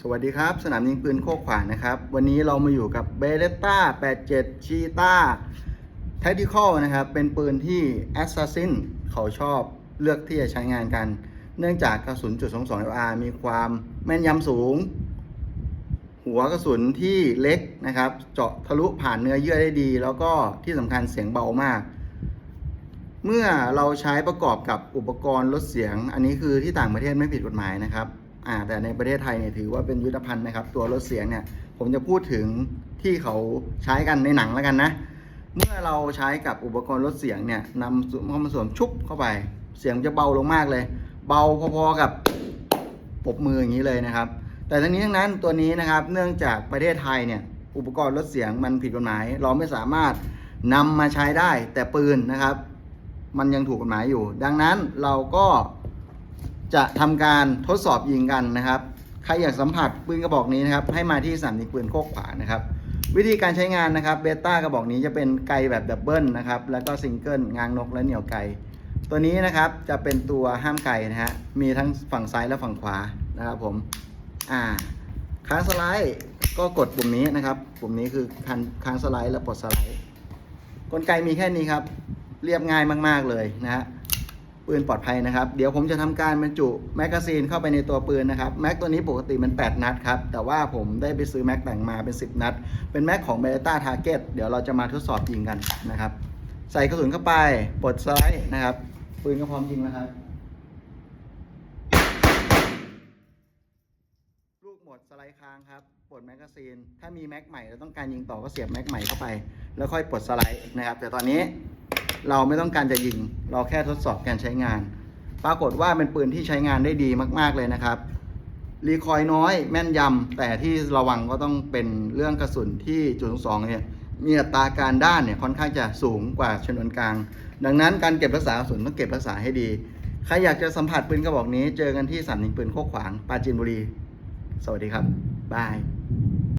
สวัสดีครับ สนามยิงปืนโคกขวางนะครับ วันนี้เรามาอยู่กับเบเลต้า87ชีตา t a c t i c a l นะครับ เป็นปืนที่ Assassin เขาชอบเลือกที่จะใช้งานกัน เนื่องจากกระสุนจุด22 LR มีความแม่นยำสูง หัวกระสุนที่เล็กนะครับ เจาะทะลุผ่านเนื้อเยื่อได้ดี แล้วก็ที่สำคัญเสียงเบามากเมื่อเราใช้ประกอบกับอุปกรณ์ลดเสียง อันนี้คือที่ต่างประเทศไม่ผิดกฎหมายนะครับ อ่าแต่ในประเทศไทยเนี่ยถือว่าเป็นยุทธภัณฑ์นะครับ ตัวลดเสียงเนี่ยผมจะพูดถึงที่เขาใช้กันในหนังแล้วกันนะ เมื่อเราใช้กับอุปกรณ์ลดเสียงเนี่ยนำเข้ามาสวมชุบเข้าไป เสียงจะเบาลงมากเลย เบาพอๆกับปบมืออย่างนี้เลยนะครับ แต่ทั้งนี้ทั้งนั้นตัวนี้นะครับเนื่องจากประเทศไทยเนี่ยอุปกรณ์ลดเสียงมันผิดกฎหมาย เราไม่สามารถนำมาใช้ได้แต่ปืนนะครับ มันยังถูกกฎหมายอยู่ ดังนั้นเราก็ จะทำการทดสอบยิงกันนะครับ ใครอยากสัมผัสปืนกระบอกนี้นะครับ ให้มาที่สนามยิงปืนโคกขวานะครับ วิธีการใช้งานนะครับเบต้ากระบอกนี้จะเป็นไกแบบดับเบิลนะครับ แล้วก็ซิงเกิลงางนกและเหนี่ยวไกตัวนี้นะครับจะเป็นตัวห้ามไกนะฮะ มีทั้งฝั่งซ้ายและฝั่งขวานะครับผม อ่าค้างสไลด์ก็กดปุ่มนี้นะครับ ปุ่มนี้คือคันค้างสไลด์และปลดสไลด์ กลไกมีแค่นี้ครับ เรียบง่ายมาก ๆเลยนะฮะ ปืนปลอดภัยนะครับ เดี๋ยวผมจะทำการบรรจุแมกกาซีนเข้าไปในตัวปืนนะครับแม็กตัวนี้ปกติมัน 8 นัดครับ แต่ว่าผมได้ไปซื้อแม็กแต่งมาเป็น 10 นัด เป็นแม็กของ b e t a Target เดี๋ยวเราจะมาทดสอบยิงกันนะครับ ใส่กระสุนเข้าไปปลดสไลด์นะครับ ปืนก็พร้อมยิงแล้วครับลูกหมดสไลด์ค้างครับปลดแมกกาซีนถ้ามีแม็กใหม่เราต้องการยิงต่อก็เสียบแม็กใหม่เข้าไป แล้วค่อยปลดสไลด์นะครับ แต่ตอนนี้ เราไม่ต้องการจะยิง เราแค่ทดสอบการใช้งาน ปรากฏว่าเป็นปืนที่ใช้งานได้ดีมาก ๆ เลยนะครับ รีคอยน้อยแม่นยำ แต่ที่ระวังก็ต้องเป็นเรื่องกระสุนที่จุดสองเนี่ยมีอัตราการด้านเนี่ยค่อนข้างจะสูงกว่าชนวนกลาง ดังนั้นการเก็บรักษากระสุนต้องเก็บรักษาให้ดี ใครอยากจะสัมผัสปืนกระบอกนี้ เจอกันที่สนามยิงปืนโคกขวางปราจีนบุรี สวัสดีครับบาย